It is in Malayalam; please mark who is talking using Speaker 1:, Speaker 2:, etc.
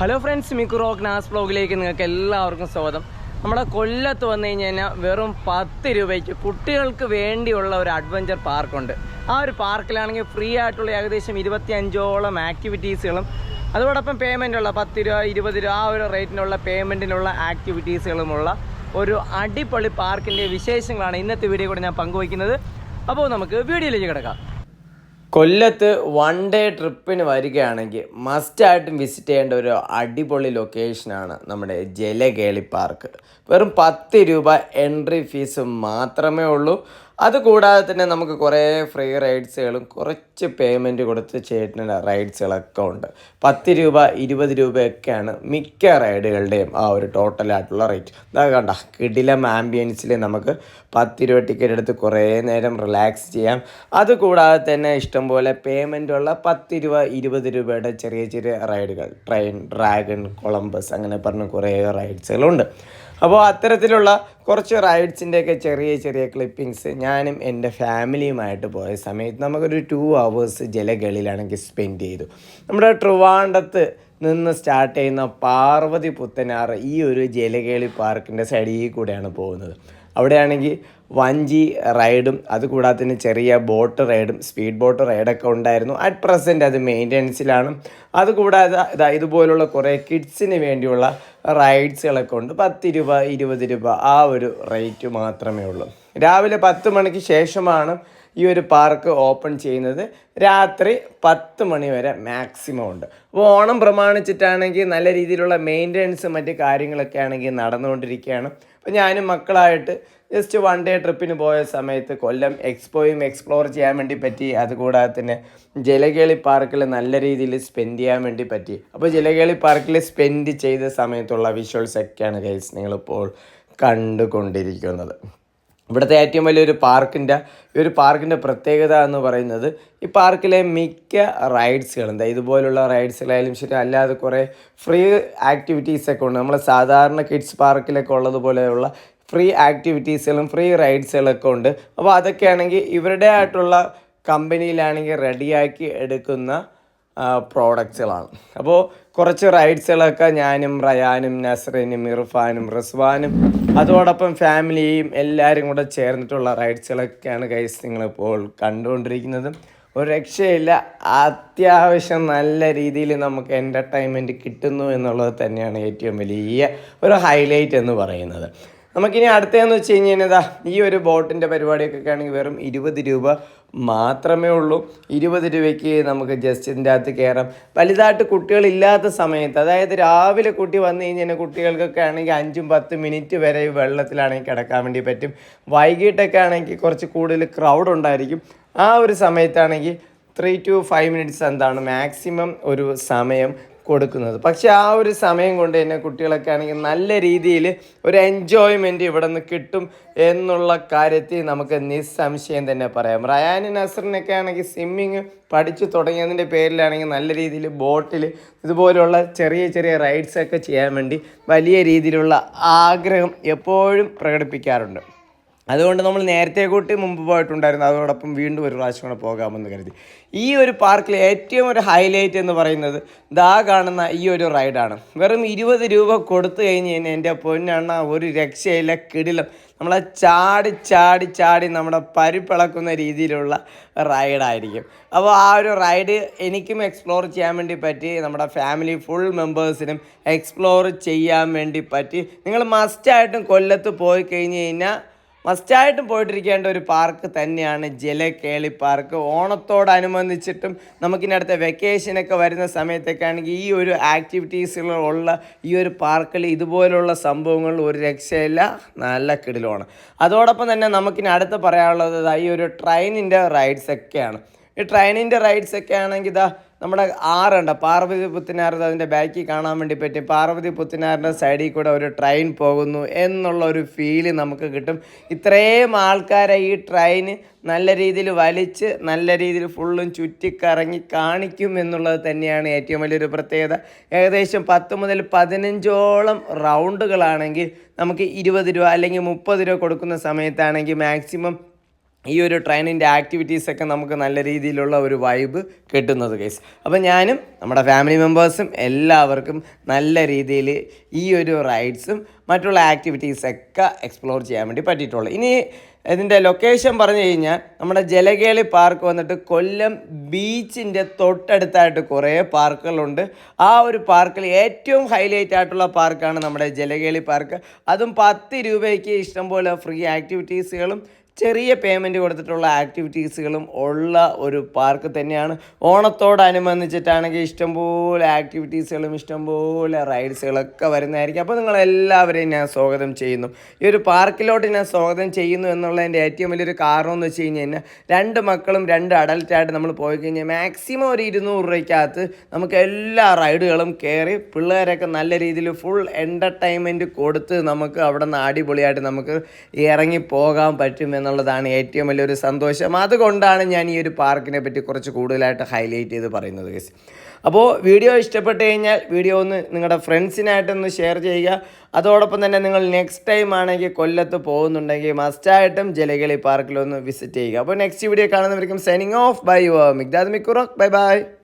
Speaker 1: ഹലോ ഫ്രണ്ട്സ് മിക്കുറോ ഗ്നാസ് ബ്ലോഗിലേക്ക് നിങ്ങൾക്ക് എല്ലാവർക്കും സ്വാഗതം. നമ്മുടെ കൊല്ലത്ത് വന്നു കഴിഞ്ഞാൽ വെറും പത്ത് രൂപയ്ക്ക് കുട്ടികൾക്ക് വേണ്ടിയുള്ള ഒരു അഡ്വഞ്ചർ പാർക്കുണ്ട് ആ ഒരു പാർക്കിലാണെങ്കിൽ ഫ്രീ ആയിട്ടുള്ള ഏകദേശം ഇരുപത്തി അഞ്ചോളം ആക്ടിവിറ്റീസുകളും അതോടൊപ്പം പേയ്മെന്റുള്ള പത്ത് രൂപ ഇരുപത് രൂപ ആ ഒരു റേറ്റിനുള്ള പേയ്മെന്റിനുള്ള ആക്ടിവിറ്റീസുകളുമുള്ള ഒരു അടിപൊളി പാർക്കിന്റെ വിശേഷങ്ങളാണ് ഇന്നത്തെ വീഡിയോ കൂടെ ഞാൻ പങ്കുവയ്ക്കുന്നത്. അപ്പോൾ നമുക്ക് വീഡിയോയിലേക്ക് കിടക്കാം. കൊല്ലത്ത് വൺ ഡേ ട്രിപ്പിന് വരികയാണെങ്കിൽ മസ്റ്റായിട്ടും വിസിറ്റ് ചെയ്യേണ്ട ഒരു അടിപൊളി ലൊക്കേഷനാണ് നമ്മുടെ ജലകേളി പാർക്ക് വെറും പത്ത് രൂപ എൻട്രി ഫീസ് മാത്രമേ ഉള്ളൂ. അതുകൂടാതെ തന്നെ നമുക്ക് കുറേ ഫ്രീ റൈഡ്സുകളും കുറച്ച് പേയ്മെന്റ് കൊടുത്ത് ചെയ്യുന്ന റൈഡ്സുകളൊക്കെ ഉണ്ട്. പത്ത് രൂപ ഇരുപത് രൂപയൊക്കെയാണ് മിക്ക റൈഡുകളുടെയും ആ ഒരു ടോട്ടലായിട്ടുള്ള റേറ്റ് ഇതാ കണ്ട കിടിലം ആംബിയൻസിൽ നമുക്ക് പത്ത് രൂപ ടിക്കറ്റ് എടുത്ത് കുറേ നേരം റിലാക്സ് ചെയ്യാം. അതുകൂടാതെ തന്നെ ഇഷ്ടംപോലെ പേയ്മെന്റ് ഉള്ള പത്ത് രൂപ ഇരുപത് രൂപയുടെ ചെറിയ ചെറിയ റൈഡുകൾ ട്രെയിൻ ഡ്രാഗൺ കൊളംബസ് അങ്ങനെ പറഞ്ഞ കുറേ റൈഡ്സുകളുണ്ട് അപ്പോൾ അത്തരത്തിലുള്ള കുറച്ച് റൈഡ്സിന്റെയൊക്കെ ചെറിയ ചെറിയ ക്ലിപ്പിങ്സ് ഞാനും എന്റെ ഫാമിലിയുമായിട്ട് പോയ സമയത്ത് നമുക്കൊരു ടു അവേഴ്സ് ജലകളിലാണെങ്കിൽ സ്പെൻഡ് ചെയ്തു. നമ്മുടെ ട്രിവാണ്ടത്ത് നിന്ന് സ്റ്റാർട്ട് ചെയ്യുന്ന പാർവതി പുത്തനാറ് ഈ ഒരു ജലകേളി പാർക്കിന്റെ സൈഡിൽ കൂടെയാണ് പോകുന്നത്. അവിടെയാണെങ്കിൽ വഞ്ചി റൈഡും അതുകൂടാതെ തന്നെ ചെറിയ ബോട്ട് റൈഡും സ്പീഡ് ബോട്ട് റൈഡൊക്കെ ഉണ്ടായിരുന്നു. അറ്റ് പ്രസന്റ് അത് മെയിന്റനൻസിലാണ് അതുകൂടാതെ ഇതാ ഇതുപോലുള്ള കുറേ കിഡ്സിന് വേണ്ടിയുള്ള റൈഡ്സുകളൊക്കെ ഉണ്ട്. പത്ത് രൂപ ഇരുപത് രൂപ ആ ഒരു റേറ്റ് മാത്രമേ ഉള്ളൂ. രാവിലെ പത്ത് മണിക്ക് ശേഷമാണ് ഈ ഒരു പാർക്ക് ഓപ്പൺ ചെയ്യുന്നത് രാത്രി പത്ത് മണി വരെ മാക്സിമം ഉണ്ട്. അപ്പോൾ ഓണം പ്രമാണിച്ചിട്ടാണെങ്കിൽ നല്ല രീതിയിലുള്ള മെയിന്റനൻസ് മറ്റ് കാര്യങ്ങളൊക്കെ ആണെങ്കിൽ നടന്നുകൊണ്ടിരിക്കുകയാണ്. അപ്പോൾ ഞാനും മക്കളായിട്ട് ജസ്റ്റ് വൺ ഡേ ട്രിപ്പിന് പോയ സമയത്ത് കൊല്ലം എക്സ്പോയും എക്സ്പ്ലോർ ചെയ്യാൻ വേണ്ടി പറ്റി. അതുകൂടാതെ തന്നെ ജലകേളി പാർക്കിൽ നല്ല രീതിയിൽ സ്പെൻഡ് ചെയ്യാൻ വേണ്ടി പറ്റി. അപ്പോൾ ജലകേളി പാർക്കിൽ സ്പെൻഡ് ചെയ്ത സമയത്തുള്ള വിഷ്വൽസ് ഒക്കെയാണ് ഗൈസ് നിങ്ങളിപ്പോൾ കണ്ടുകൊണ്ടിരിക്കുന്നത്. ഇവിടുത്തെ ഏറ്റവും വലിയൊരു പാർക്കിന്റെ ഈ ഒരു പാർക്കിന്റെ പ്രത്യേകത എന്ന് പറയുന്നത് ഈ പാർക്കിലെ മിക്ക റൈഡ്സുകളും എന്താ ഇതുപോലുള്ള റൈഡ്സുകളായാലും ശരി അല്ലാതെ കുറേ ഫ്രീ ആക്ടിവിറ്റീസൊക്കെ ഉണ്ട്. നമ്മൾ സാധാരണ കിഡ്സ് പാർക്കിലൊക്കെ ഉള്ളതുപോലെയുള്ള ഫ്രീ ആക്ടിവിറ്റീസുകളും ഫ്രീ റൈഡ്സുകളൊക്കെ ഉണ്ട്. അപ്പോൾ അതൊക്കെയാണെങ്കിൽ ഇവരുടെ ആയിട്ടുള്ള കമ്പനിയിലാണെങ്കിൽ റെഡിയാക്കി എടുക്കുന്ന പ്രോഡക്റ്റ്സുകളാണ് അപ്പോൾ കുറച്ച് റൈഡ്സുകളൊക്കെ ഞാനും റയാനും നസറിനും ഇർഫാനും റിസ്വാനും അതോടൊപ്പം ഫാമിലിയും എല്ലാവരും കൂടെ ചേർന്നിട്ടുള്ള റൈഡ്സുകളൊക്കെയാണ് ഗൈസ് നിങ്ങളിപ്പോൾ കണ്ടുകൊണ്ടിരിക്കുന്നത്. ഒരു രക്ഷയില്ല. അത്യാവശ്യം നല്ല രീതിയിൽ നമുക്ക് എന്റർടൈൻമെന്റ് കിട്ടുന്നു എന്നുള്ളത് തന്നെയാണ് ഏറ്റവും വലിയ ഒരു ഹൈലൈറ്റ് എന്ന് പറയുന്നത്. നമുക്കിനി അടുത്തതെന്ന് വെച്ച് കഴിഞ്ഞാൽ ഈ ഒരു ബോട്ടിന്റെ പരിപാടിയൊക്കെ ആണെങ്കിൽ വെറും ഇരുപത് രൂപ മാത്രമേ ഉള്ളൂ. ഇരുപത് രൂപയ്ക്ക് നമുക്ക് ജസ്റ്റ് ഇതിന്റെ അകത്ത് കയറാം വലുതായിട്ട് കുട്ടികളില്ലാത്ത സമയത്ത് അതായത് രാവിലെ കുട്ടി വന്നു കഴിഞ്ഞാൽ കുട്ടികൾക്കൊക്കെ ആണെങ്കിൽ അഞ്ചും പത്ത് മിനിറ്റ് വരെ വെള്ളത്തിലാണെങ്കിൽ കിടക്കാൻ വേണ്ടി പറ്റും. വൈകിട്ടൊക്കെ ആണെങ്കിൽ കുറച്ച് കൂടുതൽ ക്രൗഡ് ഉണ്ടായിരിക്കും. ആ ഒരു സമയത്താണെങ്കിൽ ത്രീ ടു ഫൈവ് മിനിറ്റ്സ് എന്താണ് മാക്സിമം ഒരു സമയം. കൊടുക്കുന്നത്. പക്ഷേ ആ ഒരു സമയം കൊണ്ട് തന്നെ കുട്ടികളൊക്കെ ആണെങ്കിൽ നല്ല രീതിയിൽ ഒരു എൻജോയ്മെന്റ് ഇവിടെ നിന്ന് കിട്ടും എന്നുള്ള കാര്യത്തിൽ നമുക്ക് നിസ്സംശയം തന്നെ പറയാം. റയാൻ നസറിനൊക്കെ ആണെങ്കിൽ സ്വിമ്മിങ് പഠിച്ചു തുടങ്ങിയതിന്റെ പേരിലാണെങ്കിൽ നല്ല രീതിയിൽ ബോട്ടിൽ ഇതുപോലുള്ള ചെറിയ ചെറിയ റൈഡ്സൊക്കെ ചെയ്യാൻ വേണ്ടി വലിയ രീതിയിലുള്ള ആഗ്രഹം എപ്പോഴും പ്രകടിപ്പിക്കാറുണ്ട്. അതുകൊണ്ട് നമ്മൾ നേരത്തെ കൂട്ടി മുമ്പ് പോയിട്ടുണ്ടായിരുന്നു. അതോടൊപ്പം വീണ്ടും ഒരു പ്രാവശ്യം കൂടെ പോകാമെന്ന് കരുതി. ഈ ഒരു പാർക്കിൽ ഏറ്റവും ഒരു ഹൈലൈറ്റ് എന്ന് പറയുന്നത് ദാ കാണുന്ന ഈ ഒരു റൈഡാണ് വെറും ഇരുപത് രൂപ കൊടുത്തു കഴിഞ്ഞ് കഴിഞ്ഞാൽ എന്റെ പൊന്നണ്ണ ഒരു രക്ഷയില്ല കിടിലം. നമ്മളെ ചാടി ചാടി ചാടി നമ്മുടെ പരിപ്പിളക്കുന്ന രീതിയിലുള്ള റൈഡായിരിക്കും അപ്പോൾ ആ ഒരു റൈഡ് എനിക്കും എക്സ്പ്ലോർ ചെയ്യാൻ വേണ്ടി പറ്റി. നമ്മുടെ ഫാമിലി ഫുൾ മെമ്പേഴ്സിനും എക്സ്പ്ലോർ ചെയ്യാൻ വേണ്ടി പറ്റി. നിങ്ങൾ മസ്റ്റായിട്ടും കൊല്ലത്ത് പോയി കഴിഞ്ഞ് കഴിഞ്ഞാൽ മസ്റ്റായിട്ടും പോയിട്ടിരിക്കേണ്ട ഒരു പാർക്ക് തന്നെയാണ് ജലകേളി പാർക്ക്. ഓണത്തോടനുബന്ധിച്ചിട്ടും നമുക്കിനി അടുത്ത വെക്കേഷനൊക്കെ വരുന്ന സമയത്തൊക്കെ ആണെങ്കിൽ ഈ ഒരു ആക്ടിവിറ്റീസുകളുള്ള ഈ ഒരു പാർക്കിൽ ഇതുപോലുള്ള സംഭവങ്ങൾ ഒരു രക്ഷയില്ല. നല്ല കിടിലുമാണ്. അതോടൊപ്പം തന്നെ നമുക്കിനി അടുത്ത് പറയാനുള്ളത് ഈ ഒരു ട്രെയിനിന്റെ റൈഡ്സ് ഒക്കെയാണ്. ഈ ട്രെയിനിന്റെ റൈഡ്സ് ഒക്കെ ആണെങ്കിൽ ഇതാ നമ്മുടെ ആറുണ്ട്. പാർവതി പുത്തിനാർ അതിന്റെ ബാക്കിൽ കാണാൻ വേണ്ടി പറ്റും. പാർവതി പുത്തിനാറിന്റെ സൈഡിൽ കൂടെ ഒരു ട്രെയിൻ പോകുന്നു എന്നുള്ള ഒരു ഫീൽ നമുക്ക് കിട്ടും. ഇത്രയും ആൾക്കാരെ ഈ ട്രെയിൻ നല്ല രീതിയിൽ വലിച്ച് നല്ല രീതിയിൽ ഫുള്ളും ചുറ്റിക്കറങ്ങി കാണിക്കും എന്നുള്ളത് തന്നെയാണ് ഏറ്റവും വലിയൊരു പ്രത്യേകത. ഏകദേശം പത്ത് മുതൽ പതിനഞ്ചോളം റൗണ്ടുകളാണെങ്കിൽ നമുക്ക് ഇരുപത് രൂപ അല്ലെങ്കിൽ മുപ്പത് രൂപ കൊടുക്കുന്ന സമയത്താണെങ്കിൽ മാക്സിമം ഈ ഒരു ട്രെയിനിന്റെ ആക്ടിവിറ്റീസൊക്കെ നമുക്ക് നല്ല രീതിയിലുള്ള ഒരു വൈബ് കിട്ടുന്നത് കേസ് അപ്പം ഞാനും നമ്മുടെ ഫാമിലി മെമ്പേഴ്സും എല്ലാവർക്കും നല്ല രീതിയിൽ ഈ ഒരു റൈഡ്സും മറ്റുള്ള ആക്ടിവിറ്റീസൊക്കെ എക്സ്പ്ലോർ ചെയ്യാൻ വേണ്ടി പറ്റിയിട്ടുള്ളൂ. ഇനി ഇതിന്റെ ലൊക്കേഷൻ പറഞ്ഞു കഴിഞ്ഞാൽ നമ്മുടെ ജലകേളി പാർക്ക് വന്നിട്ട് കൊല്ലം ബീച്ചിന്റെ തൊട്ടടുത്തായിട്ട് കുറേ പാർക്കുകളുണ്ട് ആ ഒരു പാർക്കിൽ ഏറ്റവും ഹൈലൈറ്റ് ആയിട്ടുള്ള പാർക്കാണ് നമ്മുടെ ജലകേളി പാർക്ക് അതും പത്ത് രൂപയ്ക്ക് ഇഷ്ടംപോലെ ഫ്രീ ആക്ടിവിറ്റീസുകളും ചെറിയ പേയ്മെന്റ് കൊടുത്തിട്ടുള്ള ആക്ടിവിറ്റീസുകളും ഉള്ള ഒരു പാർക്ക് തന്നെയാണ്. ഓണത്തോടനുബന്ധിച്ചിട്ടാണെങ്കിൽ ഇഷ്ടംപോലെ ആക്ടിവിറ്റീസുകളും ഇഷ്ടംപോലെ റൈഡ്സുകളൊക്കെ വരുന്നതായിരിക്കും. അപ്പോൾ നിങ്ങളെല്ലാവരെയും ഞാൻ സ്വാഗതം ചെയ്യുന്നു. ഈ ഒരു പാർക്കിലോട്ട് ഞാൻ സ്വാഗതം ചെയ്യുന്നു എന്നുള്ളതിന്റെ ഏറ്റവും വലിയൊരു കാരണം എന്ന് വെച്ച് കഴിഞ്ഞ് കഴിഞ്ഞാൽ രണ്ട് മക്കളും രണ്ട് അഡൽട്ടായിട്ട് നമ്മൾ പോയി കഴിഞ്ഞാൽ മാക്സിമം ഒരു ഇരുന്നൂറ് രൂപയ്ക്കകത്ത് നമുക്ക് എല്ലാ റൈഡുകളും കയറി പിള്ളേരൊക്കെ നല്ല രീതിയിൽ ഫുൾ എന്റർടൈൻമെന്റ് കൊടുത്ത് നമുക്ക് അവിടെ നിന്ന് അടിപൊളിയായിട്ട് നമുക്ക് ഇറങ്ങി പോകാൻ പറ്റും എന്നുള്ളതാണ് ഏറ്റവും വലിയൊരു സന്തോഷം. അതുകൊണ്ടാണ് ഞാൻ ഈ ഒരു പാർക്കിനെ പറ്റി കുറച്ച് കൂടുതലായിട്ട് ഹൈലൈറ്റ് ചെയ്ത് പറയുന്നത് ഗസ് അപ്പോൾ വീഡിയോ ഇഷ്ടപ്പെട്ട് കഴിഞ്ഞാൽ വീഡിയോ ഒന്ന് നിങ്ങളുടെ ഫ്രണ്ട്സിനായിട്ടൊന്ന് ഷെയർ ചെയ്യുക. അതോടൊപ്പം തന്നെ നിങ്ങൾ നെക്സ്റ്റ് ടൈം ആണെങ്കിൽ കൊല്ലത്ത് പോകുന്നുണ്ടെങ്കിൽ മസ്റ്റായിട്ടും ജലകളി പാർക്കിലൊന്ന് വിസിറ്റ് ചെയ്യുക. അപ്പോൾ next video കാണുന്നവർക്കും signing off by your Migdad മിക്കുറോക്ക് bye by